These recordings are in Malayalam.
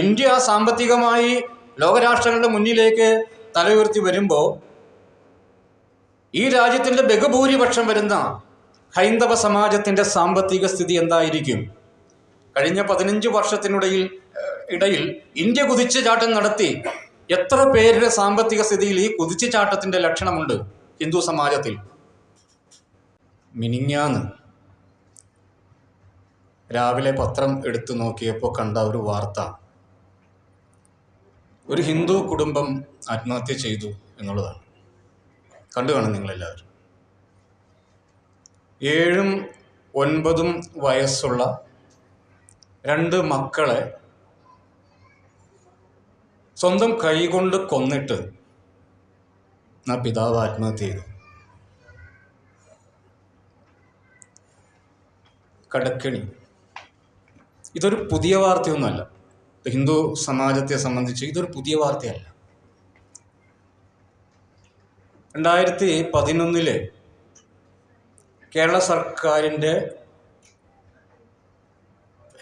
ഇന്ത്യ സാമ്പത്തികമായി ലോകരാഷ്ട്രങ്ങളുടെ മുന്നിലേക്ക് തലയുയർത്തി വരുമ്പോൾ ഈ രാജ്യത്തിന്റെ ബഹുഭൂരിപക്ഷം വരുന്ന ഹൈന്ദവ സമാജത്തിന്റെ സാമ്പത്തിക സ്ഥിതി എന്തായിരിക്കും? കഴിഞ്ഞ പതിനഞ്ച് വർഷത്തിനിടയിൽ ഇടയിൽ ഇന്ത്യ കുതിച്ചുചാട്ടം നടത്തി എത്ര പേരുടെ സാമ്പത്തിക സ്ഥിതിയിൽ ഈ കുതിച്ചുചാട്ടത്തിന്റെ ലക്ഷണമുണ്ട് ഹിന്ദു സമാജത്തിൽ? മിനിങ്ങാന്ന് രാവിലെ പത്രം എടുത്തു നോക്കിയപ്പോൾ കണ്ട ഒരു വാർത്ത. ഒരു ഹിന്ദു കുടുംബം ആത്മഹത്യ ചെയ്തു എന്നുള്ളതാണ്. കണ്ടു കാണും നിങ്ങളെല്ലാവരും. ഏഴും ഒൻപതും വയസ്സുള്ള രണ്ട് മക്കളെ സ്വന്തം കൈകൊണ്ട് കൊന്നിട്ട് ആ പിതാവ് ആത്മഹത്യ ചെയ്തു. കടക്കിണി. ഇതൊരു പുതിയ വാർത്തയൊന്നുമല്ല. ഹിന്ദു സമാജത്തെ സംബന്ധിച്ച് ഇതൊരു പുതിയ വാർത്തയല്ല. രണ്ടായിരത്തി പതിനൊന്നിൽ കേരള സർക്കാരിന്റെ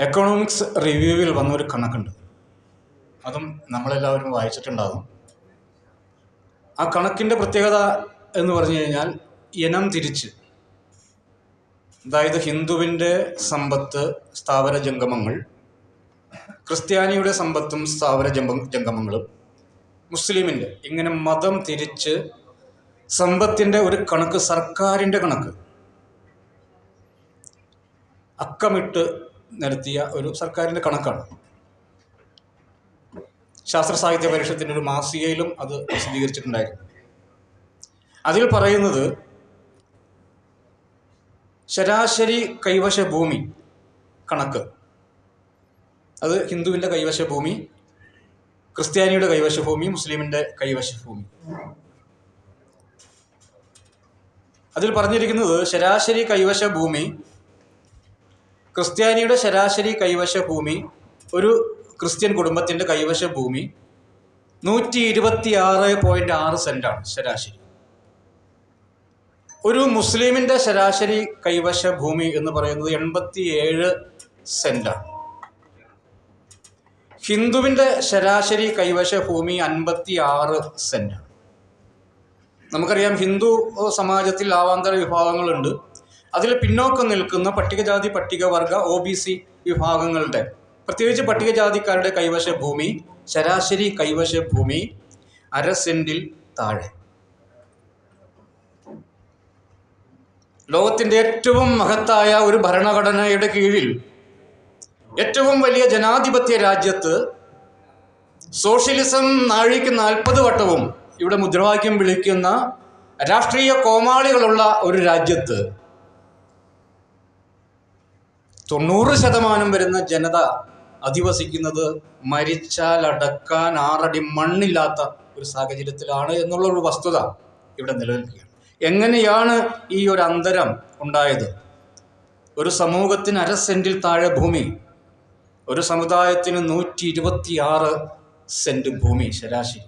എക്കണോമിക്സ് റിവ്യൂവിൽ വന്നൊരു കണക്കുണ്ട്. അതും നമ്മളെല്ലാവരും വായിച്ചിട്ടുണ്ടാകും. ആ കണക്കിന്റെ പ്രത്യേകത എന്ന് പറഞ്ഞു കഴിഞ്ഞാൽ ഇനം തിരിച്ച്. അതായത് ഹിന്ദുവിന്റെ സമ്പത്ത് സ്ഥാപന ജംഗമങ്ങൾ ക്രിസ്ത്യാനിയുടെ സമ്പത്തും സ്ഥാപന ജംഗ ജംഗമങ്ങളും മുസ്ലിമിന്റെ ഇങ്ങനെ മതം തിരിച്ച് സമ്പത്തിന്റെ ഒരു കണക്ക് സർക്കാരിന്റെ കണക്ക് അക്കമിട്ട് നടത്തിയ ഒരു സർക്കാരിന്റെ കണക്കാണ്. ശാസ്ത്ര സാഹിത്യ പരിഷത്തിന്റെ ഒരു മാസികയിലും അത് പ്രസിദ്ധീകരിച്ചിട്ടുണ്ടായിരുന്നു. അതിൽ പറയുന്നത് ശരാശരി കൈവശ ഭൂമി കണക്ക് അത് ഹിന്ദുവിന്റെ കൈവശ ഭൂമി ക്രിസ്ത്യാനിയുടെ കൈവശ ഭൂമി മുസ്ലിമിന്റെ കൈവശ ഭൂമി അതിൽ പറഞ്ഞിരിക്കുന്നത് ശരാശരി കൈവശ ഭൂമി ക്രിസ്ത്യാനിയുടെ ശരാശരി കൈവശ ഭൂമി ഒരു ക്രിസ്ത്യൻ കുടുംബത്തിന്റെ കൈവശ ഭൂമി നൂറ്റി ഇരുപത്തി ആറ് പോയിന്റ് ആറ് സെന്റാണ് ശരാശരി. ഒരു മുസ്ലിമിന്റെ ശരാശരി കൈവശ ഭൂമി എന്ന് പറയുന്നത് എൺപത്തി ഏഴ് സെന്റാണ്. ഹിന്ദുവിന്റെ ശരാശരി കൈവശ ഭൂമി അൻപത്തി ആറ് സെന്റാണ് നമുക്കറിയാം ഹിന്ദു സമാജത്തിൽ ആവാന്തര വിഭാഗങ്ങളുണ്ട്. അതിൽ പിന്നോക്കം നിൽക്കുന്ന പട്ടികജാതി പട്ടികവർഗ ഒ ബി സി വിഭാഗങ്ങളുടെ പ്രത്യേകിച്ച് പട്ടികജാതിക്കാരുടെ കൈവശ ഭൂമി ശരാശരി കൈവശ ഭൂമി അര സെന്റിൽ താഴെ. ലോകത്തിന്റെ ഏറ്റവും മഹത്തായ ഒരു ഭരണഘടനയുടെ കീഴിൽ ഏറ്റവും വലിയ ജനാധിപത്യ രാജ്യത്ത് സോഷ്യലിസം നാഴിക്ക് നാൽപ്പത് വട്ടവും ഇവിടെ മുദ്രാവാക്യം വിളിക്കുന്ന രാഷ്ട്രീയ കോമാളികളുള്ള ഒരു രാജ്യത്ത് തൊണ്ണൂറ് ശതമാനം വരുന്ന ജനത അധിവസിക്കുന്നത് മരിച്ചാൽ അടക്കാൻ ആറടി മണ്ണില്ലാത്ത ഒരു സാഹചര്യത്തിലാണ് എന്നുള്ള ഒരു വസ്തുത ഇവിടെ നിലനിൽക്കുകയാണ്. എങ്ങനെയാണ് ഈ ഒരു അന്തരം ഉണ്ടായത്? ഒരു സമൂഹത്തിന് അര സെന്റിൽ താഴെ ഭൂമി ഒരു സമുദായത്തിന് നൂറ്റി ഇരുപത്തി ആറ് സെന്റ് ഭൂമി ശരാശരി.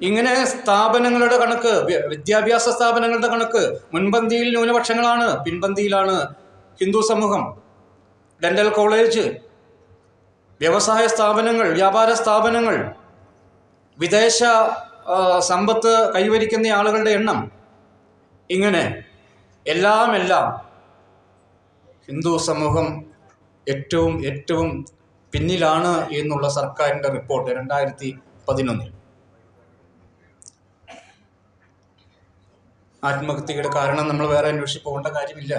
ഇങ്ങനെ സ്ഥാപനങ്ങളുടെ കണക്ക് വിദ്യാഭ്യാസ സ്ഥാപനങ്ങളുടെ കണക്ക് മുൻപന്തിയിൽ ന്യൂനപക്ഷങ്ങളാണ് പിൻപന്തിയിലാണ് ഹിന്ദു സമൂഹം ഡെന്റൽ കോളേജ് വ്യവസായ സ്ഥാപനങ്ങൾ വ്യാപാര സ്ഥാപനങ്ങൾ വിദേശ സമ്പത്ത് കൈവരിക്കുന്ന ആളുകളുടെ എണ്ണം. ഇങ്ങനെ എല്ലാം എല്ലാം ഹിന്ദു സമൂഹം ഏറ്റവും ഏറ്റവും പിന്നിലാണ് എന്നുള്ള സർക്കാരിന്റെ റിപ്പോർട്ട് രണ്ടായിരത്തി പതിനൊന്നിൽ. ആത്മഹത്യയുടെ കാരണം നമ്മൾ വേറെ അന്വേഷിച്ച് പോകേണ്ട കാര്യമില്ല.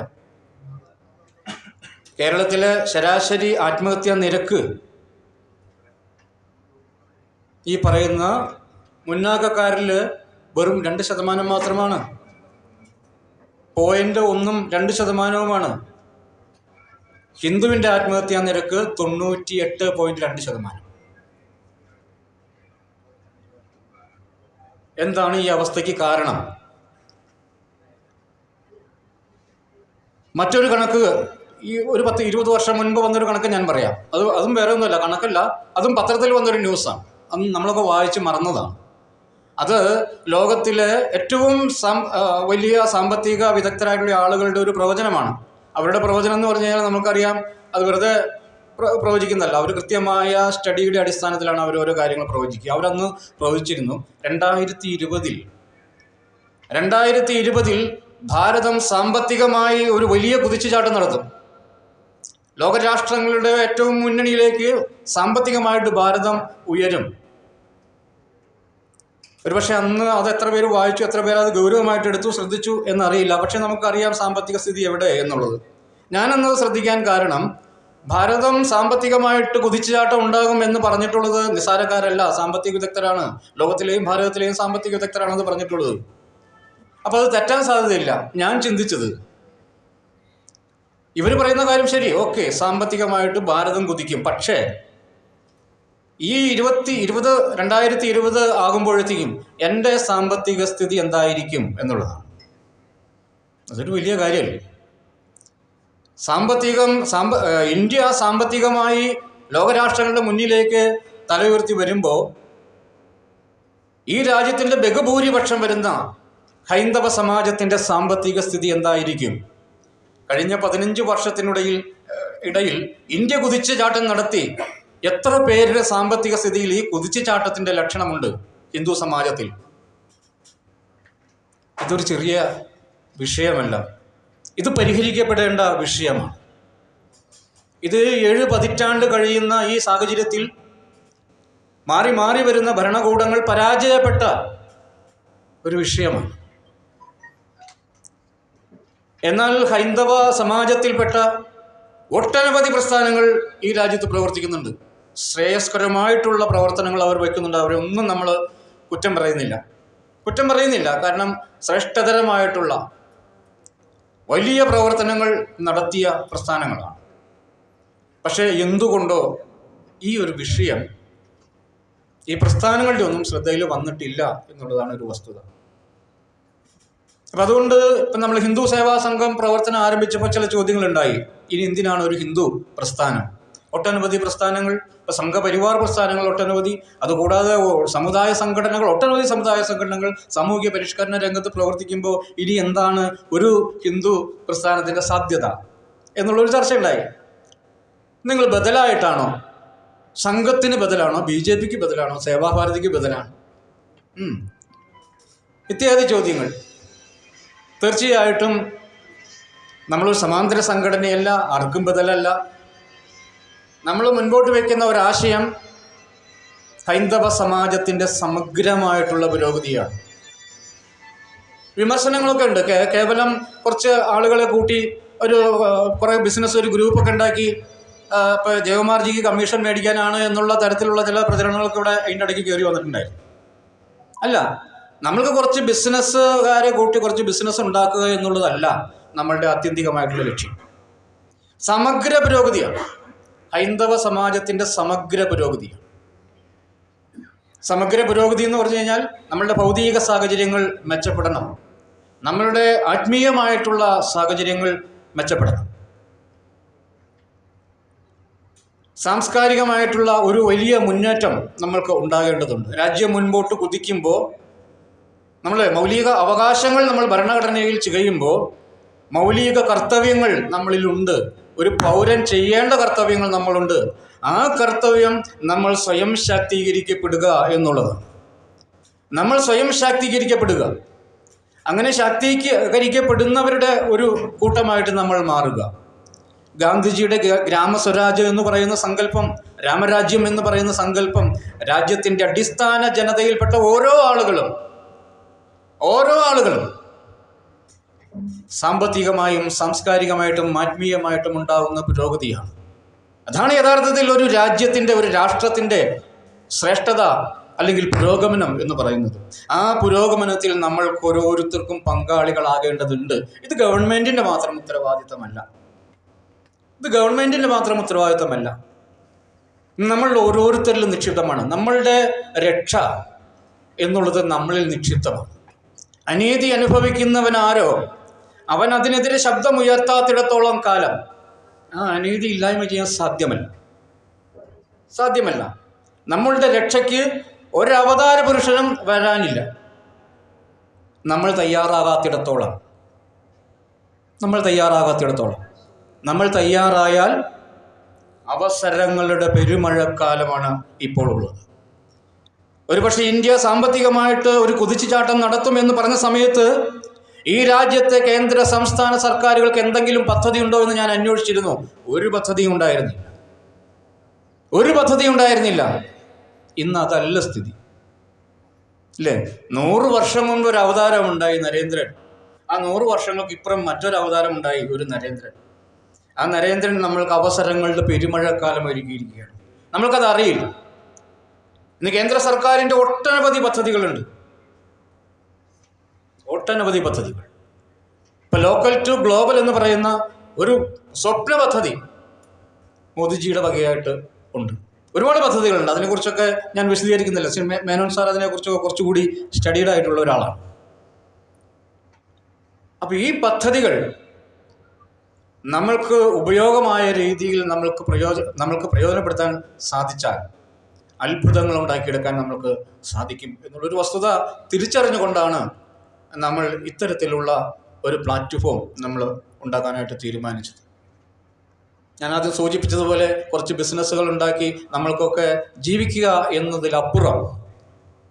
കേരളത്തിലെ ശരാശരി ആത്മഹത്യാ നിരക്ക് ഈ പറയുന്ന മുന്നാക്കക്കാരിൽ വെറും രണ്ട് ശതമാനം മാത്രമാണ്. പോയിന്റ് ഒന്നും രണ്ട് ശതമാനവുമാണ്. ഹിന്ദുവിന്റെ ആത്മഹത്യാ നിരക്ക് തൊണ്ണൂറ്റി എട്ട് പോയിന്റ് രണ്ട് ശതമാനം. എന്താണ് ഈ അവസ്ഥയ്ക്ക് കാരണം? മറ്റൊരു കണക്ക് ഈ ഒരു പത്ത് ഇരുപത് വർഷം മുൻപ് വന്നൊരു കണക്ക് ഞാൻ പറയാം. അത് അതും വേറെ ഒന്നുമല്ല കണക്കല്ല. അതും പത്രത്തിൽ വന്നൊരു ന്യൂസാണ്. അന്ന് നമ്മളൊക്കെ വായിച്ച് മറന്നതാണ്. അത് ലോകത്തിലെ ഏറ്റവും വലിയ സാമ്പത്തിക വിദഗ്ധരായിട്ടുള്ള ആളുകളുടെ ഒരു പ്രവചനമാണ്. അവരുടെ പ്രവചനം എന്ന് പറഞ്ഞു കഴിഞ്ഞാൽ നമുക്കറിയാം അത് വെറുതെ പ്ര- പ്രവചിക്കുന്നതല്ല. അവർ കൃത്യമായ സ്റ്റഡിയുടെ അടിസ്ഥാനത്തിലാണ് അവർ ഓരോ കാര്യങ്ങൾ പ്രവചിക്കുക. അവരന്ന് പ്രവചിച്ചിരുന്നു രണ്ടായിരത്തി ഇരുപതിൽ രണ്ടായിരത്തി ഇരുപതിൽ ഭാരതം സാമ്പത്തികമായി ഒരു വലിയ കുതിച്ചുചാട്ടം നടത്തും. ലോകരാഷ്ട്രങ്ങളുടെ ഏറ്റവും മുന്നണിയിലേക്ക് സാമ്പത്തികമായിട്ട് ഭാരതം ഉയരും. ഒരുപക്ഷെ അന്ന് അത് എത്ര പേര് വായിച്ചു എത്ര പേര് അത് ഗൗരവമായിട്ട് എടുത്തു ശ്രദ്ധിച്ചു എന്നറിയില്ല. പക്ഷെ നമുക്കറിയാം സാമ്പത്തിക സ്ഥിതി എവിടെ എന്നുള്ളത്. ഞാനെന്നത് ശ്രദ്ധിക്കാൻ കാരണം ഭാരതം സാമ്പത്തികമായിട്ട് കുതിച്ചുചാട്ടം ഉണ്ടാകും എന്ന് പറഞ്ഞിട്ടുള്ളത് നിസാരക്കാരല്ല സാമ്പത്തിക വിദഗ്ധരാണ്. ലോകത്തിലെയും ഭാരതത്തിലെയും സാമ്പത്തിക വിദഗ്ധരാണെന്ന് പറഞ്ഞിട്ടുള്ളത്. അപ്പോൾ അത് തെറ്റാൻ സാധ്യതയില്ല. ഞാൻ ചിന്തിച്ചത് ഇവർ പറയുന്ന കാര്യം ശരി ഓക്കെ സാമ്പത്തികമായിട്ട് ഭാരതം കുതിക്കും. പക്ഷേ ഈ ഇരുപത്തി ഇരുപത് രണ്ടായിരത്തി ഇരുപത് ആകുമ്പോഴത്തേക്കും എന്റെ സാമ്പത്തിക സ്ഥിതി എന്തായിരിക്കും എന്നുള്ളതാണ്. അതൊരു വലിയ കാര്യമല്ലേ? സാമ്പത്തികം സാമ്പ ഇന്ത്യ സാമ്പത്തികമായി ലോകരാഷ്ട്രങ്ങളുടെ മുന്നിലേക്ക് തല ഉയർത്തി വരുമ്പോൾ ഈ രാജ്യത്തിന്റെ ബഹുഭൂരിപക്ഷം വരുന്ന ഹൈന്ദവ സമാജത്തിന്റെ സാമ്പത്തിക സ്ഥിതി എന്തായിരിക്കും? കഴിഞ്ഞ പതിനഞ്ച് വർഷത്തിനിടയിൽ ഇടയിൽ ഇന്ത്യ കുതിച്ചു ചാട്ടം നടത്തി എത്ര പേരുടെ സാമ്പത്തിക സ്ഥിതിയിൽ ഈ കുതിച്ചു ചാട്ടത്തിന്റെ ലക്ഷണമുണ്ട് ഹിന്ദു സമാജത്തിൽ? ഇതൊരു ചെറിയ വിഷയമല്ല. ഇത് പരിഹരിക്കപ്പെടേണ്ട വിഷയമാണ്. ഇത് ഏഴ് പതിറ്റാണ്ട് കഴിയുന്ന ഈ സാഹചര്യത്തിൽ മാറി മാറി വരുന്ന ഭരണകൂടങ്ങൾ പരാജയപ്പെട്ട ഒരു വിഷയമാണ്. എന്നാൽ ഹൈന്ദവ സമാജത്തിൽപ്പെട്ട ഒട്ടനവധി പ്രസ്ഥാനങ്ങൾ ഈ രാജ്യത്ത് പ്രവർത്തിക്കുന്നുണ്ട്. ശ്രേയസ്കരമായിട്ടുള്ള പ്രവർത്തനങ്ങൾ അവർ വയ്ക്കുന്നുണ്ട്. അവരെ ഒന്നും നമ്മൾ കുറ്റം പറയുന്നില്ല. കുറ്റം പറയുന്നില്ല. കാരണം ശ്രേഷ്ഠതരമായിട്ടുള്ള വലിയ പ്രവർത്തനങ്ങൾ നടത്തിയ പ്രസ്ഥാനങ്ങളാണ്. പക്ഷേ എന്തുകൊണ്ടോ ഈ ഒരു വിഷയം ഈ പ്രസ്ഥാനങ്ങളുടെ ഒന്നും ശ്രദ്ധയിൽ വന്നിട്ടില്ല എന്നുള്ളതാണ് ഒരു വസ്തുത. അപ്പം അതുകൊണ്ട് ഇപ്പം നമ്മൾ ഹിന്ദു സേവാ സംഘം പ്രവർത്തനം ആരംഭിച്ചപ്പോൾ ചില ചോദ്യങ്ങളുണ്ടായി. ഇനി എന്തിനാണ് ഒരു ഹിന്ദു പ്രസ്ഥാനം? ഒട്ടനവധി പ്രസ്ഥാനങ്ങൾ ഇപ്പം സംഘപരിവാർ പ്രസ്ഥാനങ്ങൾ ഒട്ടനവധി അതുകൂടാതെ സമുദായ സംഘടനകൾ ഒട്ടനവധി സമുദായ സംഘടനകൾ സാമൂഹിക പരിഷ്കരണ രംഗത്ത് പ്രവർത്തിക്കുമ്പോൾ ഇനി എന്താണ് ഒരു ഹിന്ദു പ്രസ്ഥാനത്തിന്റെ സാധ്യത എന്നുള്ളൊരു ചർച്ചയുണ്ടായി. നിങ്ങൾ ബദലായിട്ടാണോ? സംഘത്തിന് ബദലാണോ? ബി ജെ പിക്ക് ബദലാണോ? സേവാഭാരതിക്ക് ബദലാണ്. ഇത്യാദി ചോദ്യങ്ങൾ. തീർച്ചയായിട്ടും നമ്മളൊരു സമാന്തര സംഘടനയല്ല ആർക്കും ബദലല്ല. നമ്മൾ മുൻപോട്ട് വയ്ക്കുന്ന ഒരാശയം ഹൈന്ദവ സമാജത്തിന്റെ സമഗ്രമായിട്ടുള്ള പുരോഗതിയാണ്. വിമർശനങ്ങളൊക്കെ ഉണ്ട്. കേവലം കുറച്ച് ആളുകളെ കൂട്ടി ഒരു കുറേ ബിസിനസ് ഒരു ഗ്രൂപ്പൊക്കെ ഉണ്ടാക്കി ഇപ്പോൾ ജയകുമാർജിക്ക് കമ്മീഷൻ മേടിക്കാനാണ് എന്നുള്ള തരത്തിലുള്ള ചില പ്രചരണങ്ങളൊക്കെ ഇവിടെ അതിന്റെ ഇടയ്ക്ക് കയറി വന്നിട്ടുണ്ടായിരുന്നു. അല്ല നമ്മൾക്ക് കുറച്ച് ബിസിനസ്സുകാരെ കൂട്ടി കുറച്ച് ബിസിനസ് ഉണ്ടാക്കുക എന്നുള്ളതല്ല നമ്മളുടെ ആത്യന്തികമായിട്ടുള്ള ലക്ഷ്യം. സമഗ്ര പുരോഗതിയാണ്. ഹൈന്ദവ സമാജത്തിന്റെ സമഗ്ര പുരോഗതിയാണ് സമഗ്ര പുരോഗതി എന്ന് പറഞ്ഞു കഴിഞ്ഞാൽ നമ്മളുടെ ഭൗതിക സാഹചര്യങ്ങൾ മെച്ചപ്പെടണം. നമ്മളുടെ ആത്മീയമായിട്ടുള്ള സാഹചര്യങ്ങൾ മെച്ചപ്പെടണം. സാംസ്കാരികമായിട്ടുള്ള ഒരു വലിയ മുന്നേറ്റം നമ്മൾക്ക് ഉണ്ടാകേണ്ടതുണ്ട്. രാജ്യം മുൻപോട്ട് കുതിക്കുമ്പോൾ നമ്മൾ മൗലിക അവകാശങ്ങൾ നമ്മൾ ഭരണഘടനയിൽ ചെയ്യുമ്പോൾ മൗലിക കർത്തവ്യങ്ങൾ നമ്മളിലുണ്ട്. ഒരു പൗരൻ ചെയ്യേണ്ട കർത്തവ്യങ്ങൾ നമ്മളുണ്ട്. ആ കർത്തവ്യം നമ്മൾ സ്വയം ശാക്തീകരിക്കപ്പെടുക എന്നുള്ളതാണ്. നമ്മൾ സ്വയം ശാക്തീകരിക്കപ്പെടുക. അങ്ങനെ ശാക്തീകരിക്കപ്പെടുന്നവരുടെ ഒരു കൂട്ടമായിട്ട് നമ്മൾ മാറുക. ഗാന്ധിജിയുടെ ഗ്രാമസ്വരാജ്യം ഗ്രാമസ്വരാജ് എന്ന് പറയുന്ന സങ്കല്പം രാമരാജ്യം എന്ന് പറയുന്ന സങ്കല്പം രാജ്യത്തിന്റെ അടിസ്ഥാന ജനതയിൽപ്പെട്ട ഓരോ ആളുകളും ഓരോ ആളുകളും സാമ്പത്തികമായും സാംസ്കാരികമായിട്ടും ആത്മീയമായിട്ടും ഉണ്ടാകുന്ന പുരോഗതിയാണ് അതാണ് യഥാർത്ഥത്തിൽ ഒരു രാജ്യത്തിന്റെ ഒരു രാഷ്ട്രത്തിന്റെ ശ്രേഷ്ഠത അല്ലെങ്കിൽ പുരോഗമനം എന്ന് പറയുന്നത്. ആ പുരോഗമനത്തിൽ നമ്മൾ ഓരോരുത്തർക്കും പങ്കാളികളാകേണ്ടതുണ്ട്. ഇത് ഗവൺമെന്റിന്റെ മാത്രം ഉത്തരവാദിത്തമല്ല. ഇത് ഗവൺമെന്റിന്റെ മാത്രം ഉത്തരവാദിത്തമല്ല. നമ്മൾ ഓരോരുത്തരിലും നിക്ഷിപ്തമാണ്. നമ്മളുടെ രക്ഷ എന്നുള്ളത് നമ്മളിൽ നിക്ഷിപ്തമാണ്. അനീതി അനുഭവിക്കുന്നവനാരോ അവൻ അതിനെതിരെ ശബ്ദമുയർത്താത്തിടത്തോളം കാലം. ആ അനീതി ഇല്ലായ്മ ചെയ്യാൻ സാധ്യമല്ല. സാധ്യമല്ല. നമ്മളുടെ രക്ഷയ്ക്ക് ഒരവതാര പുരുഷനും വരാനില്ല. നമ്മൾ തയ്യാറാകാത്തിടത്തോളം. നമ്മൾ തയ്യാറാകാത്തിടത്തോളം. നമ്മൾ തയ്യാറായാൽ അവസരങ്ങളുടെ പെരുമഴക്കാലമാണ് ഇപ്പോൾ ഉള്ളത്. ഒരുപക്ഷെ ഇന്ത്യ സാമ്പത്തികമായിട്ട് ഒരു കുതിച്ചുചാട്ടം നടത്തുമെന്ന് പറഞ്ഞ സമയത്ത് ഈ രാജ്യത്തെ കേന്ദ്ര സംസ്ഥാന സർക്കാരുകൾക്ക് എന്തെങ്കിലും പദ്ധതി ഉണ്ടോ എന്ന് ഞാൻ അന്വേഷിച്ചിരുന്നു. ഒരു പദ്ധതിയും ഉണ്ടായിരുന്നില്ല. ഒരു പദ്ധതി ഉണ്ടായിരുന്നില്ല. ഇന്ന് അതല്ല സ്ഥിതി. അല്ലേ നൂറ് വർഷം മുമ്പ് ഒരു അവതാരം ഉണ്ടായി നരേന്ദ്രൻ. ആ നൂറ് വർഷങ്ങൾക്ക് ഇപ്പുറം മറ്റൊരു അവതാരം ഉണ്ടായി ഒരു നരേന്ദ്രൻ. ആ നരേന്ദ്രൻ നമ്മൾക്ക് അവസരങ്ങളുടെ പെരുമഴക്കാലം ഒരുക്കിയിരിക്കുകയാണ്. നമ്മൾക്കത് അറിയില്ല. ഇന്ന് കേന്ദ്ര സർക്കാരിന്റെ ഒട്ടനവധി പദ്ധതികളുണ്ട്. ഒട്ടനവധി പദ്ധതികൾ. ഇപ്പം ലോക്കൽ ടു ഗ്ലോബൽ എന്ന് പറയുന്ന ഒരു സ്വപ്ന പദ്ധതി മോദിജിയുടെ വകയായിട്ട് ഉണ്ട്. ഒരുപാട് പദ്ധതികളുണ്ട്. അതിനെക്കുറിച്ചൊക്കെ ഞാൻ വിശദീകരിക്കുന്നില്ല. ശ്രീ മേനോൻ സാർ അതിനെക്കുറിച്ചൊക്കെ കുറച്ചുകൂടി സ്റ്റഡീഡ് ആയിട്ടുള്ള ഒരാളാണ്. അപ്പോൾ ഈ പദ്ധതികൾ നമ്മൾക്ക് ഉപയോഗമായ രീതിയിൽ നമ്മൾക്ക് പ്രയോജന നമ്മൾക്ക് പ്രയോജനപ്പെടുത്താൻ സാധിച്ചാൽ അത്ഭുതങ്ങൾ ഉണ്ടാക്കിയെടുക്കാൻ നമ്മൾക്ക് സാധിക്കും എന്നുള്ളൊരു വസ്തുത തിരിച്ചറിഞ്ഞുകൊണ്ടാണ് നമ്മൾ ഇത്തരത്തിലുള്ള ഒരു പ്ലാറ്റ്ഫോം നമ്മൾ ഉണ്ടാക്കാനായിട്ട് തീരുമാനിച്ചത്. ഞാനത് സൂചിപ്പിച്ചതുപോലെ കുറച്ച് ബിസിനസ്സുകൾ ഉണ്ടാക്കി നമ്മൾക്കൊക്കെ ജീവിക്കുക എന്നതിലപ്പുറം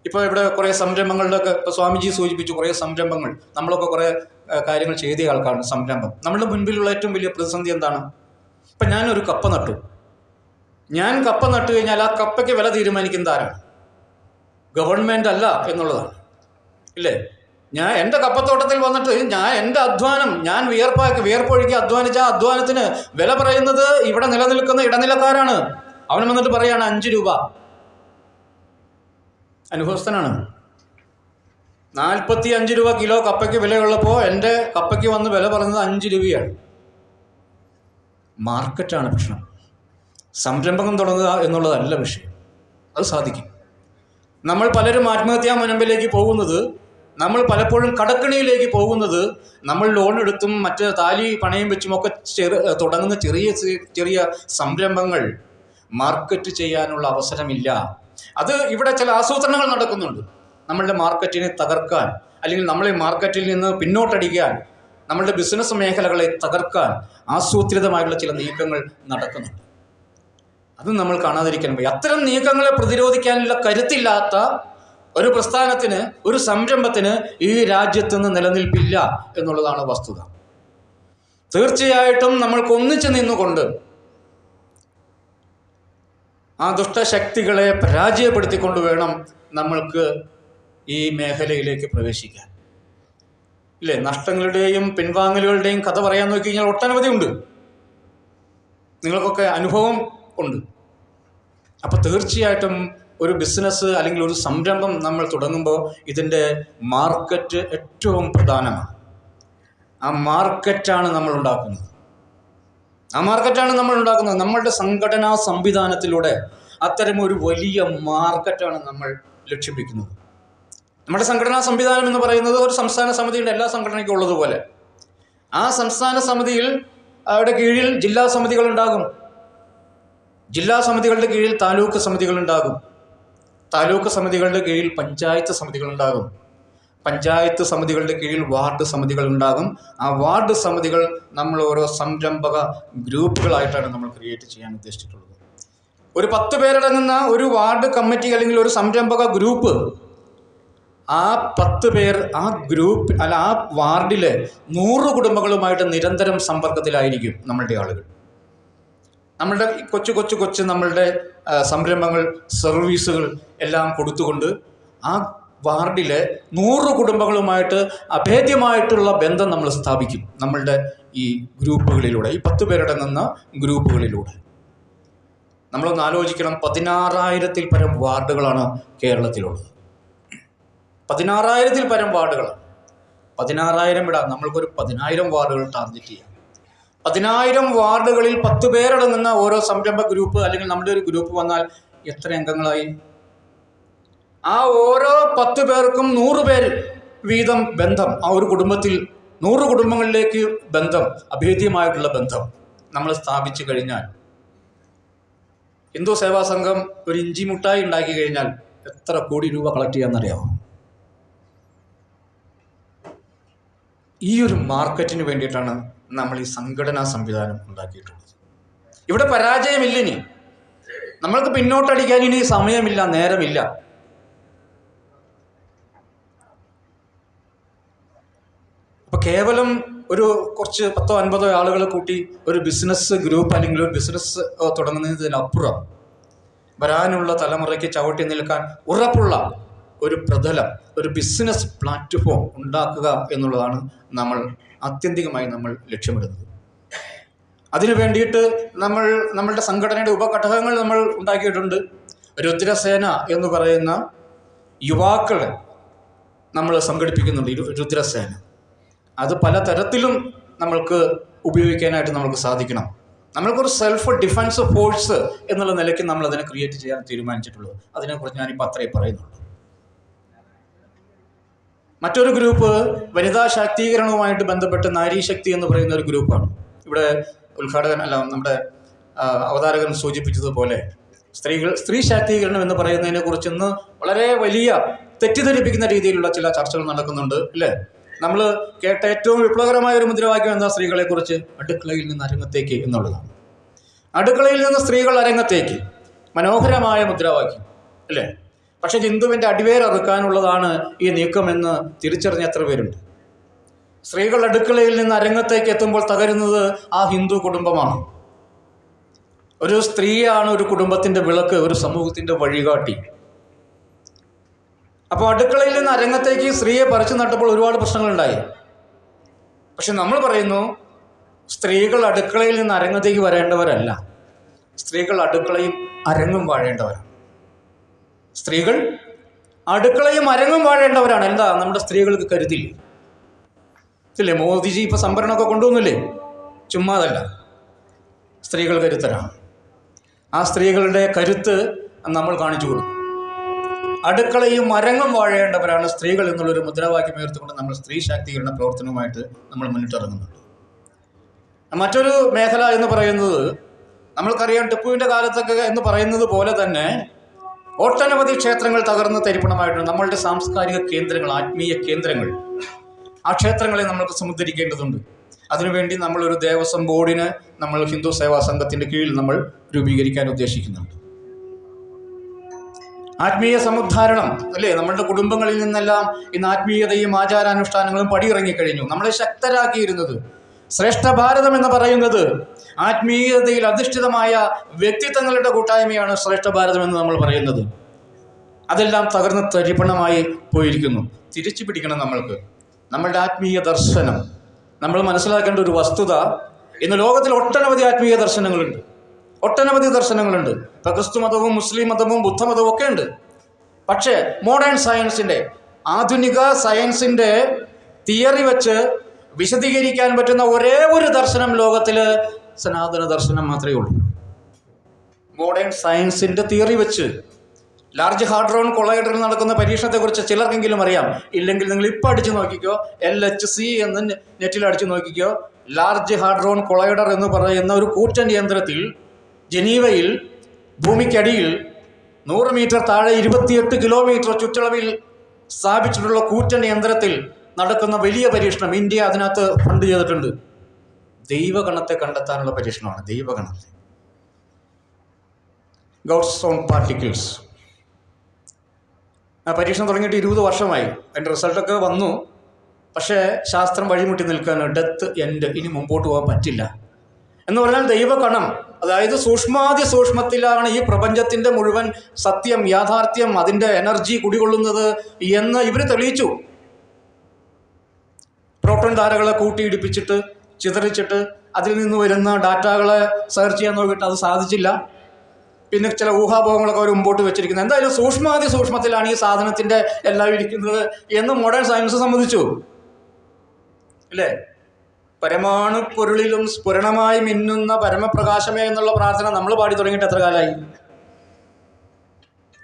ഇപ്പോൾ ഇവിടെ കുറേ സംരംഭങ്ങളുടെയൊക്കെ ഇപ്പോൾ സ്വാമിജി സൂചിപ്പിച്ചു കുറേ സംരംഭങ്ങൾ നമ്മളൊക്കെ കുറേ കാര്യങ്ങൾ ചെയ്ത ആൾക്കാണ് സംരംഭം. നമ്മളുടെ മുൻപിലുള്ള ഏറ്റവും വലിയ പ്രതിസന്ധി എന്താണ്? ഇപ്പം ഞാനൊരു കപ്പ നട്ടു. ഞാൻ കപ്പ നട്ടു കഴിഞ്ഞാൽ ആ കപ്പയ്ക്ക് വില തീരുമാനിക്കുന്നതാരാണ് ഗവൺമെന്റ് അല്ല എന്നുള്ളതാണ്. ഇല്ലേ? ഞാൻ എന്റെ കപ്പത്തോട്ടത്തിൽ വന്നിട്ട് ഞാൻ എന്റെ അധ്വാനം ഞാൻ വിയർപ്പാക്കി വിയർപ്പൊഴുകി അധ്വാനിച്ച അധ്വാനത്തിന് വില പറയുന്നത് ഇവിടെ നിലനിൽക്കുന്ന ഇടനിലക്കാരാണ്. അവൻ വന്നിട്ട് പറയാണ് അഞ്ച് രൂപ. അനുഭവസ്ഥനാണ്. നാൽപ്പത്തി അഞ്ച് രൂപ കിലോ കപ്പയ്ക്ക് വിലയുള്ളപ്പോൾ എന്റെ കപ്പയ്ക്ക് വന്ന് വില പറയുന്നത് അഞ്ച് രൂപയാണ്. മാർക്കറ്റാണ് പ്രശ്നം. സംരംഭകം തുടങ്ങുക എന്നുള്ളതല്ല വിഷയം. അത് സാധിക്കും. നമ്മൾ പലരും ആത്മഹത്യാ മുനമ്പിലേക്ക് പോകുന്നത് നമ്മൾ പലപ്പോഴും കടക്കണിയിലേക്ക് പോകുന്നത് നമ്മൾ ലോൺ എടുത്തും മറ്റ് താലി പണയം വെച്ചുമൊക്കെ ചെറു തുടങ്ങുന്ന ചെറിയ ചെറിയ സംരംഭങ്ങൾ മാർക്കറ്റ് ചെയ്യാനുള്ള അവസരമില്ല. അത് ഇവിടെ ചില ആസൂത്രണങ്ങൾ നടക്കുന്നുണ്ട്. നമ്മളുടെ മാർക്കറ്റിനെ തകർക്കാൻ അല്ലെങ്കിൽ നമ്മളെ മാർക്കറ്റിൽ നിന്ന് പിന്നോട്ടടിക്കാൻ നമ്മളുടെ ബിസിനസ് മേഖലകളെ തകർക്കാൻ ആസൂത്രിതമായുള്ള ചില നീക്കങ്ങൾ നടക്കുന്നുണ്ട്. അത് നമ്മൾ കാണാതിരിക്കാൻ പോയി അത്തരം നീക്കങ്ങളെ പ്രതിരോധിക്കാനുള്ള കരുത്തില്ലാത്ത ഒരു പ്രസ്ഥാനത്തിന് ഒരു സംരംഭത്തിന് ഈ രാജ്യത്ത് നിന്ന് നിലനിൽപ്പില്ല എന്നുള്ളതാണ് വസ്തുത. തീർച്ചയായിട്ടും നമ്മൾക്ക് ഒന്നിച്ചു നിന്നുകൊണ്ട് ആ ദുഷ്ടശക്തികളെ പരാജയപ്പെടുത്തിക്കൊണ്ട് വേണം നമ്മൾക്ക് ഈ മേഖലയിലേക്ക് പ്രവേശിക്കാൻ. ഇല്ലേ? നഷ്ടങ്ങളുടെയും പിൻവാങ്ങലുകളുടെയും കഥ പറയാൻ നോക്കി കഴിഞ്ഞാൽ ഒട്ടനവധി ഉണ്ട്. നിങ്ങൾക്കൊക്കെ അനുഭവം ഉണ്ട്. അപ്പോൾ തീർച്ചയായിട്ടും ഒരു ബിസിനസ് അല്ലെങ്കിൽ ഒരു സംരംഭം നമ്മൾ തുടങ്ങുമ്പോൾ ഇതിന്റെ മാർക്കറ്റ് ഏറ്റവും പ്രധാനമാണ്. ആ മാർക്കറ്റാണ് നമ്മൾ ഉണ്ടാക്കുന്നത്. ആ മാർക്കറ്റാണ് നമ്മൾ ഉണ്ടാക്കുന്നത്. നമ്മളുടെ സംഘടനാ സംവിധാനത്തിലൂടെ അത്തരം ഒരു വലിയ മാർക്കറ്റാണ് നമ്മൾ ലക്ഷ്യം നമ്മുടെ സംഘടനാ സംവിധാനം എന്ന് പറയുന്നത് ഒരു സംസ്ഥാന സമിതിയുടെ എല്ലാ സംഘടനയ്ക്കും ഉള്ളതുപോലെ. ആ സംസ്ഥാന സമിതിയിൽ അവിടെ കീഴിൽ ജില്ലാ സമിതികൾ ഉണ്ടാകും. ജില്ലാ സമിതികളുടെ കീഴിൽ താലൂക്ക് സമിതികൾ ഉണ്ടാകും. താലൂക്ക് സമിതികളുടെ കീഴിൽ പഞ്ചായത്ത് സമിതികൾ ഉണ്ടാകും പഞ്ചായത്ത് സമിതികളുടെ കീഴിൽ വാർഡ് സമിതികൾ ഉണ്ടാകും ആ വാർഡ് സമിതികൾ നമ്മൾ ഓരോ സംരംഭക ഗ്രൂപ്പുകളായിട്ടാണ് നമ്മൾ ക്രിയേറ്റ് ചെയ്യാൻ ഉദ്ദേശിച്ചിട്ടുള്ളത്. ഒരു പത്ത് പേരടങ്ങുന്ന ഒരു വാർഡ് കമ്മിറ്റി അല്ലെങ്കിൽ ഒരു സംരംഭക ഗ്രൂപ്പ് ആ പത്ത് പേർ ആ ഗ്രൂപ്പ് അല്ല ആ വാർഡിലെ നൂറ് കുടുംബങ്ങളുമായിട്ട് നിരന്തരം സമ്പർക്കത്തിലായിരിക്കും നമ്മളുടെ ആളുകൾ. നമ്മളുടെ കൊച്ചു കൊച്ചു കൊച്ചു നമ്മളുടെ സംരംഭങ്ങൾ സർവീസുകൾ എല്ലാം കൊടുത്തുകൊണ്ട് ആ വാർഡിലെ നൂറ് കുടുംബങ്ങളുമായിട്ട് അഭേദ്യമായിട്ടുള്ള ബന്ധം നമ്മൾ സ്ഥാപിക്കും നമ്മളുടെ ഈ ഗ്രൂപ്പുകളിലൂടെ ഈ പത്ത് പേരുടെ നിന്ന ഗ്രൂപ്പുകളിലൂടെ. നമ്മളൊന്ന് ആലോചിക്കണം പതിനാറായിരത്തിൽ പരം വാർഡുകളാണ് കേരളത്തിലുള്ളത്. പതിനാറായിരത്തിൽ പരം വാർഡുകളാണ്. പതിനാറായിരം വിടാം നമ്മൾക്കൊരു പതിനായിരം വാർഡുകൾ ടാർഗറ്റ് ചെയ്യാം. പതിനായിരം വാർഡുകളിൽ പത്ത് പേരടങ്ങുന്ന ഓരോ സംരംഭ ഗ്രൂപ്പ് അല്ലെങ്കിൽ നമ്മുടെ ഒരു ഗ്രൂപ്പ് വന്നാൽ എത്ര അംഗങ്ങളായി? ആ ഓരോ പത്ത് പേർക്കും നൂറ് പേര് വീതം ബന്ധം ആ ഒരു കുടുംബത്തിൽ നൂറ് കുടുംബങ്ങളിലേക്ക് ബന്ധം അഭേദ്യമായിട്ടുള്ള ബന്ധം നമ്മൾ സ്ഥാപിച്ചു കഴിഞ്ഞാൽ. ഹിന്ദു സേവാ സംഘം ഒരു ഇഞ്ചി മുട്ടായി ഉണ്ടാക്കി കഴിഞ്ഞാൽ എത്ര കോടി രൂപ കളക്ട് ചെയ്യാമെന്നറിയാമോ ഈ ഒരു മാർക്കറ്റിന് വേണ്ടിയിട്ടാണ് നമ്മൾ ഈ സംഘടനാ സംവിധാനം ഉണ്ടാക്കിയിട്ടുള്ളത്. ഇവിടെ പരാജയമില്ലിനി നമ്മൾക്ക് പിന്നോട്ടടിക്കാൻ ഇനി സമയമില്ല നേരമില്ല. അപ്പൊ കേവലം ഒരു കുറച്ച് പത്തോ അൻപതോ ആളുകളെ കൂട്ടി ഒരു ബിസിനസ് ഗ്രൂപ്പ് അല്ലെങ്കിൽ ഒരു ബിസിനസ് തുടങ്ങുന്നതിനപ്പുറം വരാനുള്ള തലമുറയ്ക്ക് ചവിട്ടി നിൽക്കാൻ ഉറപ്പുള്ള ഒരു പ്രതലം ഒരു ബിസിനസ് പ്ലാറ്റ്ഫോം ഉണ്ടാക്കുക എന്നുള്ളതാണ് നമ്മൾ ആത്യന്തികമായി നമ്മൾ ലക്ഷ്യമിടുന്നത്. അതിനു വേണ്ടിയിട്ട് നമ്മൾ നമ്മളുടെ സംഘടനയുടെ ഉപഘടകങ്ങൾ നമ്മൾ ഉണ്ടാക്കിയിട്ടുണ്ട്. രുദ്രസേന എന്ന് പറയുന്ന യുവാക്കളെ നമ്മൾ സംഘടിപ്പിക്കുന്നുണ്ട്. രുദ്രസേന. അത് പലതരത്തിലും നമ്മൾക്ക് ഉപയോഗിക്കാനായിട്ട് നമുക്ക് സാധിക്കണം. നമ്മൾക്കൊരു സെൽഫ് ഡിഫൻസ് ഫോഴ്സ് എന്നുള്ള നിലയ്ക്ക് നമ്മൾ അതിനെ ക്രിയേറ്റ് ചെയ്യാൻ തീരുമാനിച്ചിട്ടുള്ളത്. അതിനെക്കുറിച്ച് ഞാനിപ്പോൾ അത്രയും പറയുന്നുള്ളൂ. മറ്റൊരു ഗ്രൂപ്പ് വനിതാ ശാക്തീകരണവുമായിട്ട് ബന്ധപ്പെട്ട് നാരീ ശക്തി എന്ന് പറയുന്ന ഒരു ഗ്രൂപ്പാണ്. ഇവിടെ ഉദ്ഘാടകൻ അല്ല നമ്മുടെ അവതാരകൻ സൂചിപ്പിച്ചതുപോലെ സ്ത്രീകൾ സ്ത്രീ ശാക്തീകരണം എന്ന് പറയുന്നതിനെ കുറിച്ച് ഇന്ന് വളരെ വലിയ തെറ്റിദ്ധരിപ്പിക്കുന്ന രീതിയിലുള്ള ചില ചർച്ചകൾ നടക്കുന്നുണ്ട് അല്ലേ? നമ്മൾ കേട്ട ഏറ്റവും വിപ്ലവകരമായ ഒരു മുദ്രാവാക്യം എന്താ സ്ത്രീകളെ കുറിച്ച്? അടുക്കളയിൽ നിന്ന് അരങ്ങത്തേക്ക് എന്നുള്ളതാണ്. അടുക്കളയിൽ നിന്ന് സ്ത്രീകൾ അരങ്ങത്തേക്ക്. മനോഹരമായ മുദ്രാവാക്യം അല്ലേ? പക്ഷെ ഹിന്ദുവിന്റെ അടിവേരറുക്കാനുള്ളതാണ് ഈ നീക്കമെന്ന് തിരിച്ചറിഞ്ഞ എത്ര പേരുണ്ട്. സ്ത്രീകൾ അടുക്കളയിൽ നിന്ന് അരങ്ങത്തേക്ക് എത്തുമ്പോൾ തകരുന്നത് ആ ഹിന്ദു കുടുംബമാണ്. ഒരു സ്ത്രീയാണ് ഒരു കുടുംബത്തിന്റെ വിളക്ക് ഒരു സമൂഹത്തിന്റെ വഴികാട്ടി. അപ്പോൾ അടുക്കളയിൽ നിന്ന് അരങ്ങത്തേക്ക് സ്ത്രീയെ പറിച്ചു നട്ടപ്പോൾ ഒരുപാട് പ്രശ്നങ്ങളുണ്ടായി. പക്ഷെ നമ്മൾ പറയുന്നു സ്ത്രീകൾ അടുക്കളയിൽ നിന്ന് അരങ്ങത്തേക്ക് വരേണ്ടവരല്ല. സ്ത്രീകൾ അടുക്കളയും അരങ്ങും വാഴേണ്ടവരാണ്. സ്ത്രീകൾ അടുക്കളയും അരങ്ങും വാഴേണ്ടവരാണ്. എന്താ? നമ്മുടെ സ്ത്രീകൾക്ക് കരുതില്ല ഇല്ലേ? മോദിജി ഇപ്പോൾ സംഭരണമൊക്കെ കൊണ്ടുവന്നില്ലേ? ചുമ്മാതല്ല. സ്ത്രീകൾ കരുത്തരാണ്. ആ സ്ത്രീകളുടെ കരുത്ത് നമ്മൾ കാണിച്ചു കൊടുക്കും. അടുക്കളയും അരങ്ങും വാഴേണ്ടവരാണ് സ്ത്രീകൾ എന്നുള്ളൊരു മുദ്രാവാക്യം ഉയർത്തിക്കൊണ്ട് നമ്മൾ സ്ത്രീ ശാക്തീകരണ പ്രവർത്തനവുമായിട്ട് നമ്മൾ മുന്നിട്ടിറങ്ങുന്നുണ്ട്. മറ്റൊരു മേഖല എന്ന് പറയുന്നത് നമ്മൾക്കറിയാം ടിപ്പുവിന്റെ കാലത്തൊക്കെ എന്ന് പറയുന്നത് പോലെ തന്നെ ഒട്ടനവധി ക്ഷേത്രങ്ങൾ തകർന്ന് തരിപ്പണമായിട്ടുണ്ട്. നമ്മളുടെ സാംസ്കാരിക കേന്ദ്രങ്ങൾ ആത്മീയ കേന്ദ്രങ്ങൾ. ആ ക്ഷേത്രങ്ങളെ നമ്മൾ സമുദ്ധരിക്കേണ്ടതുണ്ട്. അതിനുവേണ്ടി നമ്മളൊരു ദേവസ്വം ബോർഡിന് നമ്മൾ ഹിന്ദു സേവാ സംഘത്തിന്റെ കീഴിൽ നമ്മൾ രൂപീകരിക്കാൻ ഉദ്ദേശിക്കുന്നുണ്ട്. ആത്മീയ സമുദ്ധാരണം അല്ലേ? നമ്മളുടെ കുടുംബങ്ങളിൽ നിന്നെല്ലാം ഇന്ന് ആത്മീയതയും ആചാരാനുഷ്ഠാനങ്ങളും പടിയിറങ്ങിക്കഴിഞ്ഞു. നമ്മളെ ശക്തരാക്കിയിരുന്നത് ശ്രേഷ്ഠ ഭാരതം എന്ന് പറയുന്നത് ആത്മീയതയിൽ അധിഷ്ഠിതമായ വ്യക്തിത്വങ്ങളുടെ കൂട്ടായ്മയാണ് ശ്രേഷ്ഠ ഭാരതം എന്ന് നമ്മൾ പറയുന്നത്. അതെല്ലാം തകർന്ന് തരിപ്പണമായി പോയിരിക്കുന്നു. തിരിച്ചു പിടിക്കണം നമ്മൾക്ക്. നമ്മളുടെ ആത്മീയ ദർശനം. നമ്മൾ മനസ്സിലാക്കേണ്ട ഒരു വസ്തുത ഇന്ന് ലോകത്തിൽ ഒട്ടനവധി ആത്മീയ ദർശനങ്ങളുണ്ട്. ഒട്ടനവധി ദർശനങ്ങളുണ്ട്. ഇപ്പം ക്രിസ്തു മതവും മുസ്ലിം മതവും ബുദ്ധമതവും ഒക്കെ ഉണ്ട്. പക്ഷേ മോഡേൺ സയൻസിന്റെ ആധുനിക സയൻസിന്റെ തിയറി വെച്ച് വിശദീകരിക്കാൻ പറ്റുന്ന ഒരേ ഒരു ദർശനം ലോകത്തിൽ സനാതന ദർശനം മാത്രമേ ഉള്ളൂ. മോഡേൺ സയൻസിന്റെ തിയറി വെച്ച് ലാർജ് ഹാർഡ്രോൺ കൊളൈഡറിൽ നടക്കുന്ന പരീക്ഷണത്തെക്കുറിച്ച് ചിലർക്കെങ്കിലും അറിയാം. ഇല്ലെങ്കിൽ നിങ്ങൾ ഇപ്പോൾ അടിച്ചു നോക്കിക്കോ എൽ എച്ച് സി എന്ന് നെറ്റിൽ അടിച്ചു നോക്കിക്കോ ലാർജ് ഹാർഡ്രോൺ കൊളൈഡർ എന്ന് പറയുന്ന ഒരു കൂറ്റൻ യന്ത്രത്തിൽ ജനീവയിൽ ഭൂമിക്കടിയിൽ നൂറ് മീറ്റർ താഴെ ഇരുപത്തിയെട്ട് കിലോമീറ്റർ ചുറ്റളവിൽ സ്ഥാപിച്ചിട്ടുള്ള കൂറ്റൻ യന്ത്രത്തിൽ നടക്കുന്ന വലിയ പരീക്ഷണം ഇന്ത്യ അതിനകത്ത് ഫണ്ട് ചെയ്തിട്ടുണ്ട്. ദൈവഗണത്തെ കണ്ടെത്താനുള്ള പരീക്ഷണമാണ്. ദൈവഗണത്തെ. ഗോഡ്സ് ഓൺ പാർട്ടിക്കിൾസ് ആ പരീക്ഷണം തുടങ്ങിയിട്ട് ഇരുപത് വർഷമായി. അതിന്റെ റിസൾട്ടൊക്കെ വന്നു. പക്ഷേ ശാസ്ത്രം വഴിമുട്ടി നിൽക്കാൻ ഡെത്ത് എൻഡ് ഇനി മുമ്പോട്ട് പോകാൻ പറ്റില്ല. എന്ന് പറഞ്ഞാൽ ദൈവകണം അതായത് സൂക്ഷ്മാതി സൂക്ഷ്മത്തിലാണ് ഈ പ്രപഞ്ചത്തിന്റെ മുഴുവൻ സത്യം യാഥാർത്ഥ്യം അതിന്റെ എനർജി കുടികൊള്ളുന്നത് എന്ന് ഇവർ തെളിയിച്ചു. പ്രോട്ടോൺ ധാരകളെ കൂട്ടിയിടിപ്പിച്ചിട്ട് ചിതറിച്ചിട്ട് അതിൽ നിന്ന് വരുന്ന ഡാറ്റകളെ സെർച്ച് ചെയ്യാൻ നോക്കിയിട്ട് അത് സാധിച്ചില്ല. പിന്നെ ചില ഊഹാഭോഗങ്ങളൊക്കെ അവർ മുമ്പോട്ട് വെച്ചിരിക്കുന്നത് എന്തായാലും സൂക്ഷ്മാതി സൂക്ഷ്മത്തിലാണ് ഈ സാധനത്തിന്റെ എല്ലാം ഇരിക്കുന്നത് എന്ന് മോഡേൺ സയൻസ് സംബന്ധിച്ചു അല്ലേ? പരമാണു പൊരുളിലും സ്ഫുരണമായി മിന്നുന്ന പരമപ്രകാശമേ എന്നുള്ള പ്രാർത്ഥന നമ്മൾ പാടി തുടങ്ങിയിട്ട് എത്ര കാലമായി?